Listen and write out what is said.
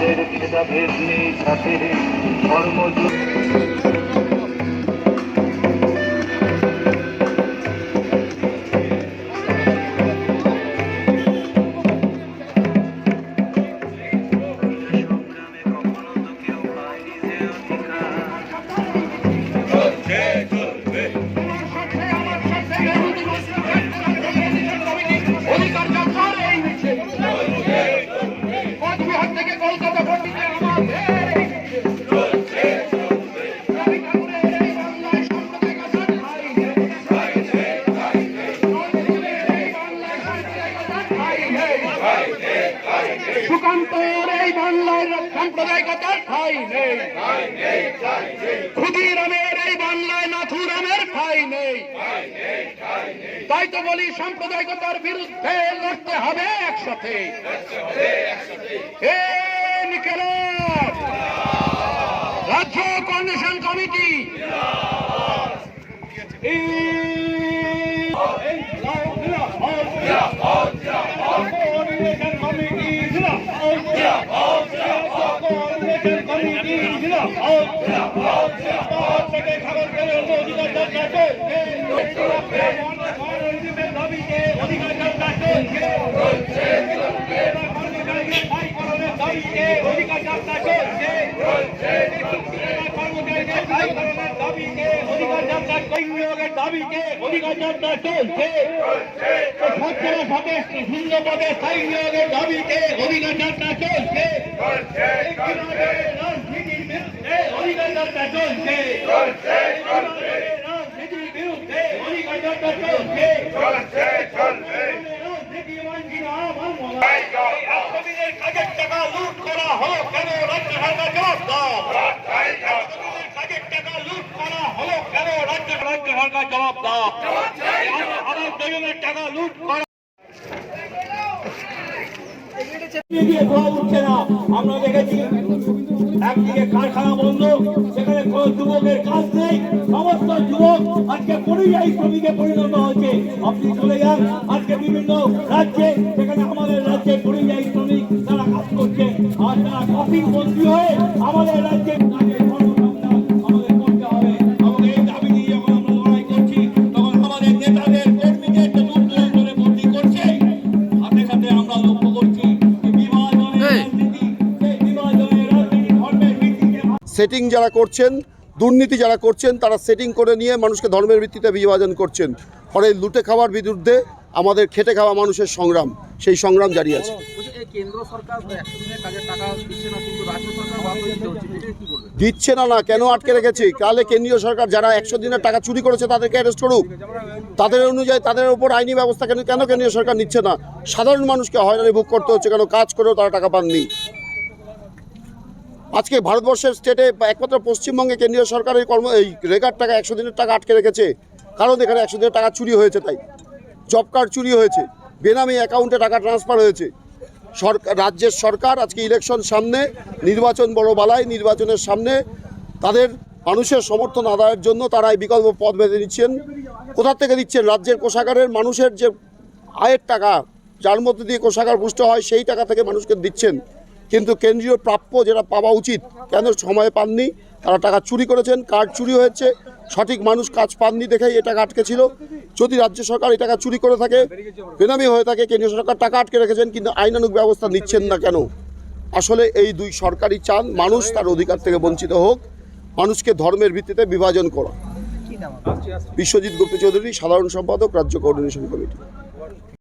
আমাদের ভেদাভেদ নেই সাথে ধর্ম সুকান্তর এই বাংলার সাম্প্রদায়িকতার ঠাঁই নেই। ক্ষুদিরামের এই বাংলায় নাথুরামের ঠাঁই নেই। তাই তো বলি, সাম্প্রদায়িকতার বিরুদ্ধে লড়তে হবে একসাথে! রাজ্য কন্ডিশন কমিটি। দাবিতে অধিকার যাত্রা চলছে সত্তর সাথে শূন্য পদে স্থায়ী নিয়োগের দাবিতে অধিকার যাত্রা চলছে জবাব দাও। রাষ্ট্রপতিদের কাজের টাকা লুট করা হলো কেন? রাজ্য রাজ্য সরকার জবাব দাও। আমার বেগমের টাকা লুট করা দিয়ে ধোয়া উঠছে না। আমরা দেখেছি একদিকে কারখানা বন্ধ, সেখানে কোন যুবকের কাজ নেই, সমস্ত যুবক আজকে পরিযায়ী শ্রমিকে পরিণত হয়েছে। আপনি চলে যান, আজকে বিভিন্ন রাজ্যে, সেখানে আমাদের রাজ্যে পরিযায়ী শ্রমিক তারা কাজ করছে। আর তারা কফি বন্দী হয়ে আমাদের রাজ্যে কাজের সেটিং যারা করছেন দুর্নীতি যারা করছেন তারা সেটিং করে নিয়ে মানুষকে ধর্মের ভিত্তিতে বিভাজন করছেন। ফলে লুটে খাওয়ার বিরুদ্ধে আমাদের খেটে খাওয়া মানুষের সংগ্রাম সেই সংগ্রাম জারি আছে। দিচ্ছে না না কেন আটকে রেখেছে? তাহলে কেন্দ্রীয় সরকার যারা একশো দিনের টাকা চুরি করেছে তাদেরকে অ্যারেস্ট করুক। তাদের অনুযায়ী তাদের উপর আইনি ব্যবস্থা কেন কেন কেন্দ্রীয় সরকার নিচ্ছে না? সাধারণ মানুষকে হয়রানি ভোগ করতে হচ্ছে কেন কাজ করেও তারা টাকা পাননি? আজকে ভারতবর্ষের স্টেটে একমাত্র পশ্চিমবঙ্গে কেন্দ্রীয় সরকার এই কর্ম, এই রেগার টাকা একশো দিনের টাকা আটকে রেখেছে। কারণ এখানে একশো দিনের টাকা চুরি হয়েছে তাই। জব কার্ড চুরি হয়েছে। বেনামি অ্যাকাউন্টে টাকা ট্রান্সফার হয়েছে। সরকার রাজ্যের সরকার আজকে ইলেকশন সামনে, নির্বাচন বড় বালায় নির্বাচনের সামনে তাদের মানুষের সমর্থন আদায়ের জন্য তারা এই বিকল্প পথ বেঁধে নিচ্ছেন। কোথা থেকে দিচ্ছেন? রাজ্যের কোষাগারের মানুষের যে আয়ের টাকা, যার মধ্যে দিয়ে কোষাগার পুষ্ট হয়, সেই টাকা থেকে মানুষকে দিচ্ছেন। কিন্তু কেন্দ্রীয় প্রাপ্য যেটা পাওয়া উচিত কেন সময়ে পাননি? তারা টাকা চুরি করেছেন কার্ড চুরি হয়েছে সঠিক মানুষ কাজ পাননি দেখেই এই টাকা আটকে ছিল যদি রাজ্য সরকার এই টাকা চুরি করে থাকে বেনামি হয়ে থাকে কেন্দ্রীয় সরকার টাকা আটকে রেখেছেন কিন্তু আইনানুগ ব্যবস্থা নিচ্ছেন না কেন? আসলে এই দুই সরকারি চান মানুষ তার অধিকার থেকে বঞ্চিত হোক মানুষকে ধর্মের ভিত্তিতে বিভাজন করা। বিশ্বজিৎ গুপ্ত চৌধুরী সাধারণ সম্পাদক রাজ্য কোঅর্ডিনেশন কমিটি